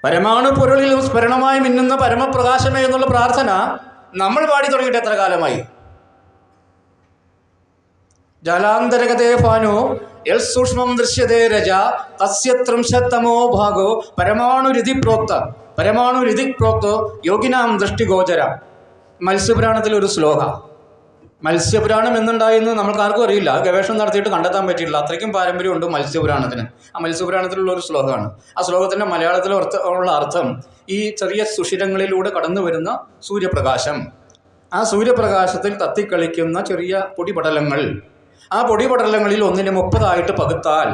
പരമാണു പൊരുളിലും സ്ഫുരണമായി മിന്നുന്ന പരമപ്രകാശമേ എന്നുള്ള പ്രാർത്ഥന നമ്മൾ പാടി തുടങ്ങിയിട്ട് എത്ര കാലമായി? ജലാന്തരഗതേ ഫാനോ യൽ ദൃശ്യതേ രജ തസ്യ ഭാഗോ പരമാണുരുതി പ്രോക്ത പരമാണുരുതി പ്രോക്തോ യോഗിനാം ദൃഷ്ടിഗോചര. മത്സ്യപുരാണത്തിൽ ഒരു ശ്ലോക. മത്സ്യപുരാണം എന്നുണ്ടായെന്ന് നമ്മൾക്ക് ആർക്കും അറിയില്ല. ഗവേഷണം നടത്തിയിട്ട് കണ്ടെത്താൻ പറ്റിയില്ല അത്രയ്ക്കും പാരമ്പര്യമുണ്ട് മത്സ്യപുരാണത്തിന്. ആ മത്സ്യപുരാണത്തിലുള്ള ഒരു ശ്ലോകമാണ്. ആ ശ്ലോകത്തിന്റെ മലയാളത്തിലെ ഉള്ള അർത്ഥം ഈ ചെറിയ സുഷിരങ്ങളിലൂടെ കടന്നു വരുന്ന സൂര്യപ്രകാശം. ആ സൂര്യപ്രകാശത്തിൽ തത്തിക്കളിക്കുന്ന ചെറിയ പൊടിപടലങ്ങൾ. ആ പൊടിപടലങ്ങളിൽ ഒന്നിനെ മുപ്പതായിട്ട് പകുത്താൽ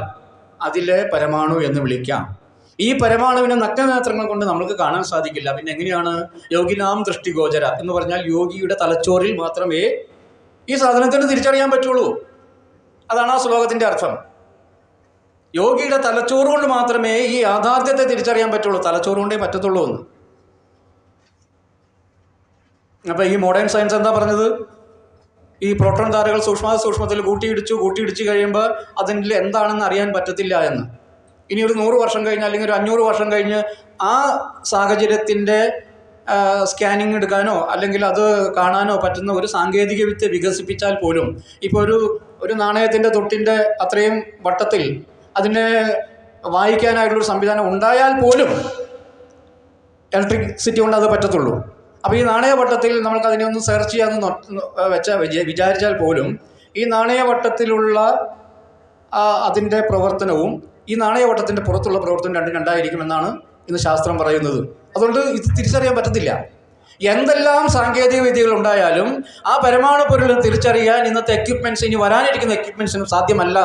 അതിലെ പരമാണു എന്ന് വിളിക്കാം. ഈ പരമാണുവിനെ നഗ്നനേത്രങ്ങൾ കൊണ്ട് നമുക്ക് കാണാൻ സാധിക്കില്ല. പിന്നെ എങ്ങനെയാണ്? യോഗിനാം ദൃഷ്ടിഗോചര എന്ന് പറഞ്ഞാൽ യോഗിയുടെ തലച്ചോറിൽ മാത്രമേ ഈ സാധനത്തിന് തിരിച്ചറിയാൻ പറ്റുള്ളൂ. അതാണ് ആ ശ്ലോകത്തിന്റെ അർത്ഥം. യോഗിയുടെ തലച്ചോറ് കൊണ്ട് മാത്രമേ ഈ യാഥാർത്ഥ്യത്തെ തിരിച്ചറിയാൻ പറ്റുള്ളൂ. തലച്ചോറ് കൊണ്ടേ പറ്റത്തുള്ളൂ എന്ന്. അപ്പോൾ ഈ മോഡേൺ സയൻസ് എന്താ പറഞ്ഞത്? ഈ പ്രോട്ടോൺ താരകൾ സൂക്ഷ്മ സൂക്ഷ്മത്തിൽ കൂട്ടിയിടിച്ചു കൂട്ടിയിടിച്ചു കഴിയുമ്പോൾ അതിന്റെ എന്താണെന്ന് അറിയാൻ പറ്റത്തില്ല എന്ന്. ഇനി ഒരു നൂറ് വർഷം കഴിഞ്ഞ് അല്ലെങ്കിൽ ഒരു അഞ്ഞൂറ് വർഷം കഴിഞ്ഞ് ആ സാഹചര്യത്തിന്റെ സ്കാനിങ് എടുക്കാനോ അല്ലെങ്കിൽ അത് കാണാനോ പറ്റുന്ന ഒരു സാങ്കേതിക വിദ്യ വികസിപ്പിച്ചാൽ പോലും ഇപ്പോൾ ഒരു ഒരു നാണയത്തിന്റെ തൊട്ടിന്റെ അത്രയും വട്ടത്തിൽ അതിനെ വായിക്കാനായിട്ടുള്ളൊരു സംവിധാനം ഉണ്ടായാൽ പോലും ഇലക്ട്രിസിറ്റി കൊണ്ട് അത് പറ്റത്തുള്ളൂ. അപ്പോൾ ഈ നാണയവട്ടത്തിൽ നമുക്ക് അതിനെ ഒന്ന് സെർച്ച് ചെയ്യാമെന്ന് വെച്ചാൽ വിചാരിച്ചാൽ പോലും ഈ നാണയവട്ടത്തിലുള്ള അതിന്റെ പ്രവർത്തനവും ഈ നാണയവട്ടത്തിന്റെ പുറത്തുള്ള പ്രവർത്തനം രണ്ടും രണ്ടായിരിക്കുമെന്നാണ് ഇന്ന് ശാസ്ത്രം പറയുന്നത്. അതുകൊണ്ട് ഇത് തിരിച്ചറിയാൻ പറ്റത്തില്ല. എന്തെല്ലാം സാങ്കേതിക വിദ്യകൾ ഉണ്ടായാലും ആ പരമാണു പൊരുൾ തിരിച്ചറിയാൻ ഇന്നത്തെ എക്യുപ്മെന്റ്സ് ഇനി വരാനിരിക്കുന്ന എക്യുപ്മെന്റ്സിനും സാധ്യമല്ല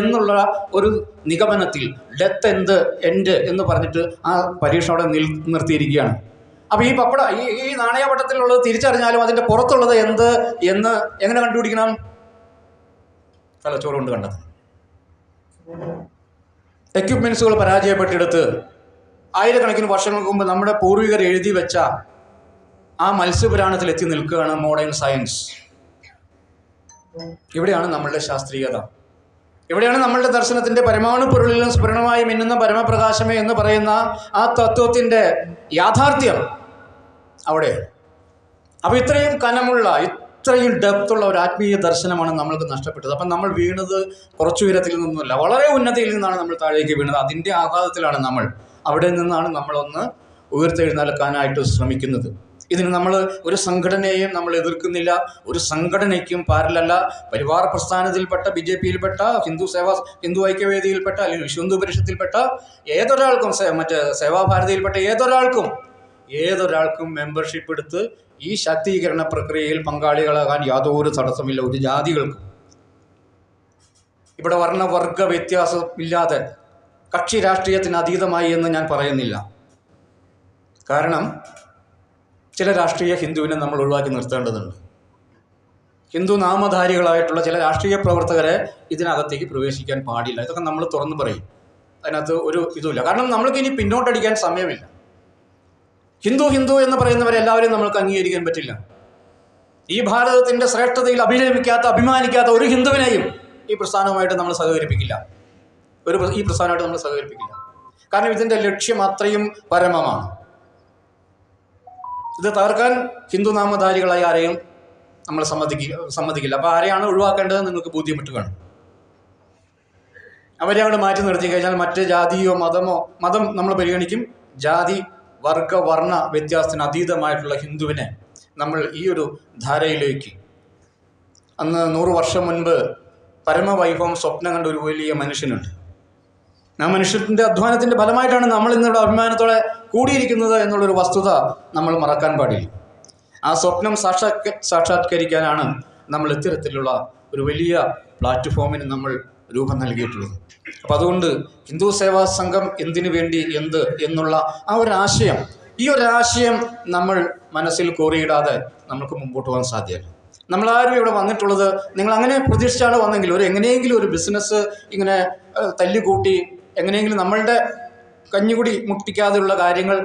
എന്നുള്ള ഒരു നിഗമനത്തിൽ ഡെത്ത് എന്ത് എൻഡ് എന്ന് പറഞ്ഞിട്ട് ആ പരീക്ഷ അവിടെ നിർത്തിയിരിക്കുകയാണ്. അപ്പോൾ ഈ പപ്പട ഈ ഈ നാണയവട്ടത്തിലുള്ളത് തിരിച്ചറിഞ്ഞാലും അതിന്റെ പുറത്തുള്ളത് എന്ത് എന്ന് എങ്ങനെ കണ്ടുപിടിക്കണം? തലച്ചോറ് കൊണ്ട് കണ്ടത് എക്യുപ്മെൻസുകൾ പരാജയപ്പെട്ടെടുത്ത് ആയിരക്കണക്കിന് വർഷങ്ങൾക്ക് മുമ്പ് നമ്മുടെ പൂർവികർ എഴുതി വെച്ച ആ മത്സ്യപുരാണത്തിൽ എത്തി നിൽക്കുകയാണ് മോഡേൺ സയൻസ് ഇവിടെയാണ് നമ്മളുടെ ശാസ്ത്രീയത. ഇവിടെയാണ് നമ്മളുടെ ദർശനത്തിന്റെ പരമാണു പൊരുളിലും സ്ഫുരണമായി മിന്നുന്ന പരമപ്രകാശമേ എന്ന് പറയുന്ന ആ തത്വത്തിന്റെ യാഥാർത്ഥ്യം അവിടെ. അപ്പോൾ ഇത്രയും കനമുള്ള ഇത്രയും ഡെപ്തുള്ള ഒരു ആത്മീയ ദർശനമാണ് നമ്മൾക്ക് നഷ്ടപ്പെട്ടത്. അപ്പം നമ്മൾ വീണത് കുറച്ചു ഉയരത്തിൽ നിന്നുമല്ല വളരെ ഉന്നതിയിൽ നിന്നാണ് നമ്മൾ താഴേക്ക് വീണത്. അതിന്റെ ആഘാതത്തിലാണ് നമ്മൾ അവിടെ നിന്നാണ് നമ്മളൊന്ന് ഉയർത്തെഴുന്നേൽക്കാനായിട്ട് ശ്രമിക്കുന്നത്. ഇതിന് നമ്മൾ ഒരു സംഘടനയെയും നമ്മൾ എതിർക്കുന്നില്ല. ഒരു സംഘടനയ്ക്കും പാരലല്ല. പരിവാർ പ്രസ്ഥാനത്തിൽപ്പെട്ട ബി ജെ പിയിൽപ്പെട്ട ഹിന്ദു സേവാ ഹിന്ദു ഐക്യവേദിയിൽപ്പെട്ട അല്ലെങ്കിൽ വിശ്വ ഹിന്ദു പരിഷത്തിൽപ്പെട്ട ഏതൊരാൾക്കും മറ്റേ സേവാഭാരതിയിൽപ്പെട്ട ഏതൊരാൾക്കും ഏതൊരാൾക്കും മെമ്പർഷിപ്പ് എടുത്ത് ഈ ശാക്തീകരണ പ്രക്രിയയിൽ പങ്കാളികളാകാൻ യാതൊരു തടസ്സമില്ല. ഒരു ജാതികൾക്കും. ഇവിടെ വർണവർഗ വ്യത്യാസമില്ലാതെ കക്ഷി രാഷ്ട്രീയത്തിന് അതീതമായി എന്ന് ഞാൻ പറയുന്നില്ല. കാരണം ചില രാഷ്ട്രീയ ഹിന്ദുവിനെ നമ്മൾ ഒഴിവാക്കി നിർത്തേണ്ടതുണ്ട്. ഹിന്ദു നാമധാരികളായിട്ടുള്ള ചില രാഷ്ട്രീയ പ്രവർത്തകരെ ഇതിനകത്തേക്ക് പ്രവേശിക്കാൻ പാടില്ല. ഇതൊക്കെ നമ്മൾ തുറന്നു പറയും. അതിനകത്ത് ഒരു ഇതുമില്ല. കാരണം നമ്മൾക്ക് ഇനി പിന്നോട്ടടിക്കാൻ സമയമില്ല. ഹിന്ദു ഹിന്ദു എന്ന് പറയുന്നവരെല്ലാവരെയും നമ്മൾക്ക് അംഗീകരിക്കാൻ പറ്റില്ല. ഈ ഭാരതത്തിന്റെ ശ്രേഷ്ഠതയിൽ അഭിനമിക്കാത്ത അഭിമാനിക്കാത്ത ഒരു ഹിന്ദുവിനെയും ഈ പ്രസ്ഥാനവുമായിട്ട് നമ്മൾ സഹകരിപ്പിക്കില്ല. ഒരു ഈ പ്രസ്ഥാനമായിട്ട് നമ്മൾ സഹകരിപ്പിക്കില്ല. കാരണം ഇതിന്റെ ലക്ഷ്യം അത്രയും പരമമാണ്. ഇത് തകർക്കാൻ ഹിന്ദു നാമധാരികളായി ആരെയും നമ്മൾ സമ്മതിക്കുക സമ്മതിക്കില്ല. അപ്പോൾ ആരെയാണ് ഒഴിവാക്കേണ്ടത് നിങ്ങൾക്ക് ബോധ്യപ്പെട്ട് കാണും അവരെ അവിടെ മാറ്റി നിർത്തി കഴിഞ്ഞാൽ മറ്റ് ജാതിയോ മതമോ മതം നമ്മൾ പരിഗണിക്കും. ജാതി വർഗ വർണ വ്യത്യാസത്തിന് അതീതമായിട്ടുള്ള ഹിന്ദുവിനെ നമ്മൾ ഈ ഒരു ധാരയിലേക്ക് അന്ന് നൂറ് വർഷം മുൻപ് പരമവൈഭവം സ്വപ്നം കണ്ട ഒരു വലിയ മനുഷ്യനുണ്ട്. ആ മനുഷ്യന്റെ അധ്വാനത്തിന്റെ ഫലമായിട്ടാണ് നമ്മൾ ഇന്നിവിടെ അഭിമാനത്തോടെ കൂടിയിരിക്കുന്നത് എന്നുള്ളൊരു വസ്തുത നമ്മൾ മറക്കാൻ പാടില്ല. ആ സ്വപ്നം സാക്ഷാത്ക സാക്ഷാത്കരിക്കാനാണ് നമ്മൾ ഇത്തരത്തിലുള്ള ഒരു വലിയ പ്ലാറ്റ്ഫോമിന് നമ്മൾ രൂപം നൽകിയിട്ടുള്ളത്. അപ്പം അതുകൊണ്ട് ഹിന്ദു സേവാ സംഘം എന്തിനു വേണ്ടി എന്ത് എന്നുള്ള ആ ഒരു ആശയം ഈ ഒരു ആശയം നമ്മൾ മനസ്സിൽ കോറിയിടാതെ നമുക്ക് മുമ്പോട്ട് പോകാൻ സാധ്യമല്ല നമ്മളാരും ഇവിടെ വന്നിട്ടുള്ളത് നിങ്ങൾ അങ്ങനെ പ്രതീക്ഷിച്ചാണ് വന്നെങ്കിൽ ഒരു എങ്ങനെയെങ്കിലും ഒരു ബിസിനസ് ഇങ്ങനെ തല്ലുകൂട്ടി എങ്ങനെയെങ്കിലും നമ്മളുടെ കഞ്ഞികുടി മുട്ടിക്കാതെയുള്ള കാര്യങ്ങൾ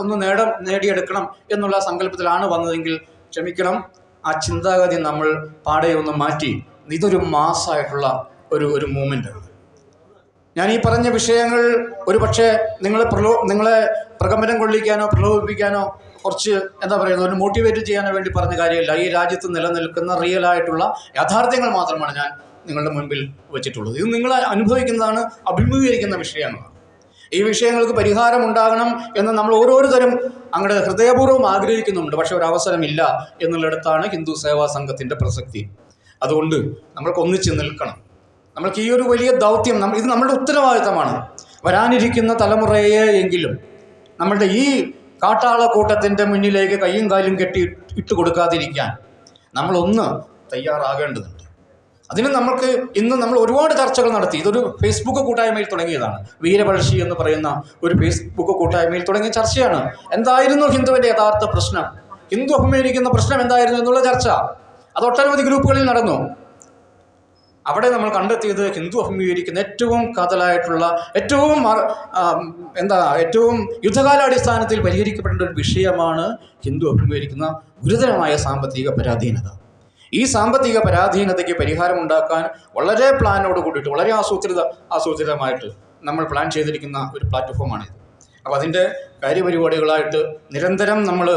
ഒന്ന് നേട നേടിയെടുക്കണം എന്നുള്ള സങ്കല്പത്തിലാണ് വന്നതെങ്കിൽ ക്ഷമിക്കണം. ആ ചിന്താഗതി നമ്മൾ പാടെ ഒന്ന് മാറ്റി. ഇതൊരു മാസമായിട്ടുള്ള ഒരു ഒരു മൂമെന്റാണ് ഞാൻ ഈ പറഞ്ഞ വിഷയങ്ങൾ ഒരു പക്ഷേ നിങ്ങളെ പ്രലോ നിങ്ങളെ പ്രകമ്പനം കൊള്ളിക്കാനോ പ്രലോഭിപ്പിക്കാനോ കുറച്ച് എന്താ പറയുന്നത് ഒരു മോട്ടിവേറ്റ് ചെയ്യാനോ വേണ്ടി പറഞ്ഞ കാര്യമല്ല. ഈ രാജ്യത്ത് നിലനിൽക്കുന്ന റിയൽ ആയിട്ടുള്ള യാഥാർത്ഥ്യങ്ങൾ മാത്രമാണ് ഞാൻ നിങ്ങളുടെ മുൻപിൽ വെച്ചിട്ടുള്ളത്. ഇത് നിങ്ങൾ അനുഭവിക്കുന്നതാണ് അഭിമുഖീകരിക്കുന്ന വിഷയങ്ങളാണ്. ഈ വിഷയങ്ങൾക്ക് പരിഹാരം ഉണ്ടാകണം എന്ന് നമ്മൾ ഓരോരുത്തരും അങ്ങോട്ട് ഹൃദയപൂർവം ആഗ്രഹിക്കുന്നുണ്ട്. പക്ഷെ ഒരു അവസരമില്ല എന്നുള്ളിടത്താണ് ഹിന്ദു സേവാ സംഘത്തിന്റെ പ്രസക്തി. അതുകൊണ്ട് നമ്മൾക്ക് ഒന്നിച്ച് നിൽക്കണം. നമ്മൾക്ക് ഈ ഒരു വലിയ ദൗത്യം നമ്മൾ ഇത് നമ്മുടെ ഉത്തരവാദിത്തമാണ്. വരാനിരിക്കുന്ന തലമുറയെ എങ്കിലും നമ്മളുടെ ഈ കാട്ടാളക്കൂട്ടത്തിന്റെ മുന്നിലേക്ക് കയ്യും കാലും കെട്ടി ഇട്ട് കൊടുക്കാതിരിക്കാൻ നമ്മളൊന്ന് തയ്യാറാകേണ്ടതുണ്ട്. അതിന് നമ്മൾക്ക് ഇന്ന് നമ്മൾ ഒരുപാട് ചർച്ചകൾ നടത്തി. ഇതൊരു ഫേസ്ബുക്ക് കൂട്ടായ്മയിൽ തുടങ്ങിയതാണ്. വീരപഴശ്ശി എന്ന് പറയുന്ന ഒരു ഫേസ്ബുക്ക് കൂട്ടായ്മയിൽ തുടങ്ങിയ ചർച്ചയാണ്. എന്തായിരുന്നു ഹിന്ദുവിന്റെ യഥാർത്ഥ പ്രശ്നം? ഹിന്ദു അഭിമുഖീകരിക്കുന്ന പ്രശ്നം എന്തായിരുന്നു എന്നുള്ള ചർച്ച. അത് ഒട്ടനവധി ഗ്രൂപ്പുകളിൽ നടന്നു. അവിടെ നമ്മൾ കണ്ടെത്തിയത് ഹിന്ദു അഭിമുഖീകരിക്കുന്ന ഏറ്റവും കാതലായിട്ടുള്ള ഏറ്റവും എന്താ ഏറ്റവും യുദ്ധകാലാടിസ്ഥാനത്തിൽ പരിഹരിക്കപ്പെടേണ്ട ഒരു വിഷയമാണ് ഹിന്ദു അഭിമുഖീകരിക്കുന്ന ഗുരുതരമായ സാമ്പത്തിക പരാധീനത. ഈ സാമ്പത്തിക പരാധീനതയ്ക്ക് പരിഹാരം ഉണ്ടാക്കാൻ വളരെ പ്ലാനോട് കൂടിയിട്ട് വളരെ ആസൂത്രിത ആസൂത്രിതമായിട്ട് നമ്മൾ പ്ലാൻ ചെയ്തിരിക്കുന്ന ഒരു പ്ലാറ്റ്ഫോമാണിത് അപ്പോൾ അതിന്റെ കാര്യപരിപാടികളായിട്ട് നിരന്തരം നമ്മൾ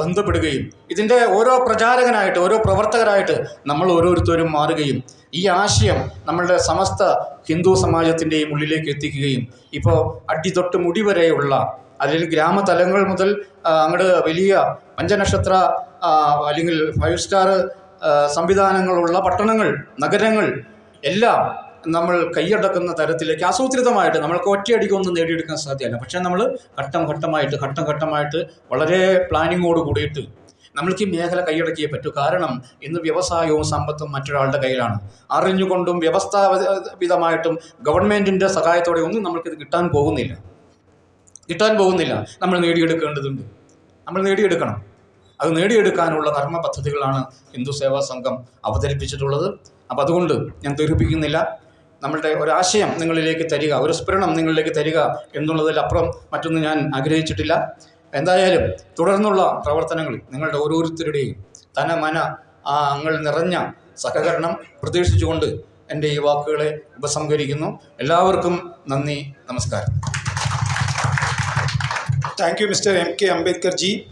ബന്ധപ്പെടുകയും ഇതിന്റെ ഓരോ പ്രചാരകനായിട്ട് ഓരോ പ്രവർത്തകരായിട്ട് നമ്മൾ ഓരോരുത്തരും മാറുകയും ഈ ആശയം നമ്മളുടെ സമസ്ത ഹിന്ദു സമാജത്തിന്റെയും ഉള്ളിലേക്ക് എത്തിക്കുകയും ഇപ്പോൾ അടി തൊട്ട് മുടി വരെയുള്ള അതിൽ ഗ്രാമതലങ്ങൾ മുതൽ അങ്ങോട്ട് വലിയ പഞ്ചനക്ഷത്ര അല്ലെങ്കിൽ ഫൈവ് സ്റ്റാർ സംവിധാനങ്ങളുള്ള പട്ടണങ്ങൾ നഗരങ്ങൾ എല്ലാം നമ്മൾ കൈയടക്കുന്ന തരത്തിലേക്ക് ആസൂത്രിതമായിട്ട് നമ്മൾക്ക് ഒറ്റയടിക്കൊന്നും നേടിയെടുക്കാൻ സാധ്യമല്ല പക്ഷേ നമ്മൾ ഘട്ടം ഘട്ടമായിട്ട് ഘട്ടം ഘട്ടമായിട്ട് വളരെ പ്ലാനിങ്ങോട് കൂടിയിട്ട് നമ്മൾക്ക് ഈ മേഖല കൈയടക്കിയേ പറ്റൂ. കാരണം ഇന്ന് വ്യവസായവും സമ്പത്തും മറ്റൊരാളുടെ കയ്യിലാണ്. അറിഞ്ഞുകൊണ്ടും വ്യവസ്ഥാപിതമായിട്ടും ഗവൺമെന്റിന്റെ സഹായത്തോടെ ഒന്നും നമ്മൾക്കിത് കിട്ടാൻ പോകുന്നില്ല. കിട്ടാൻ പോകുന്നില്ല. നമ്മൾ നേടിയെടുക്കേണ്ടതുണ്ട്. നമ്മൾ നേടിയെടുക്കണം. അത് നേടിയെടുക്കാനുള്ള കർമ്മ പദ്ധതികളാണ് ഹിന്ദു സേവാ സംഘം അവതരിപ്പിച്ചിട്ടുള്ളത്. അപ്പം അതുകൊണ്ട് ഞാൻ ദീർഘിപ്പിക്കുന്നില്ല. നമ്മളുടെ ഒരാശയം നിങ്ങളിലേക്ക് തരിക ഒരു സ്ഫുരണം നിങ്ങളിലേക്ക് തരിക എന്നുള്ളതിലപ്പുറം മറ്റൊന്നും ഞാൻ ആഗ്രഹിച്ചിട്ടില്ല. എന്തായാലും തുടർന്നുള്ള പ്രവർത്തനങ്ങളിൽ നിങ്ങളുടെ ഓരോരുത്തരുടെയും തന മന ആ അങ്ങൾ നിറഞ്ഞ സഹകരണം പ്രതീക്ഷിച്ചുകൊണ്ട് എന്റെ ഈ വാക്കുകളെ ഉപസംഹരിക്കുന്നു. എല്ലാവർക്കും നന്ദി നമസ്കാരം. Thank you mister M K Ambedkar ji.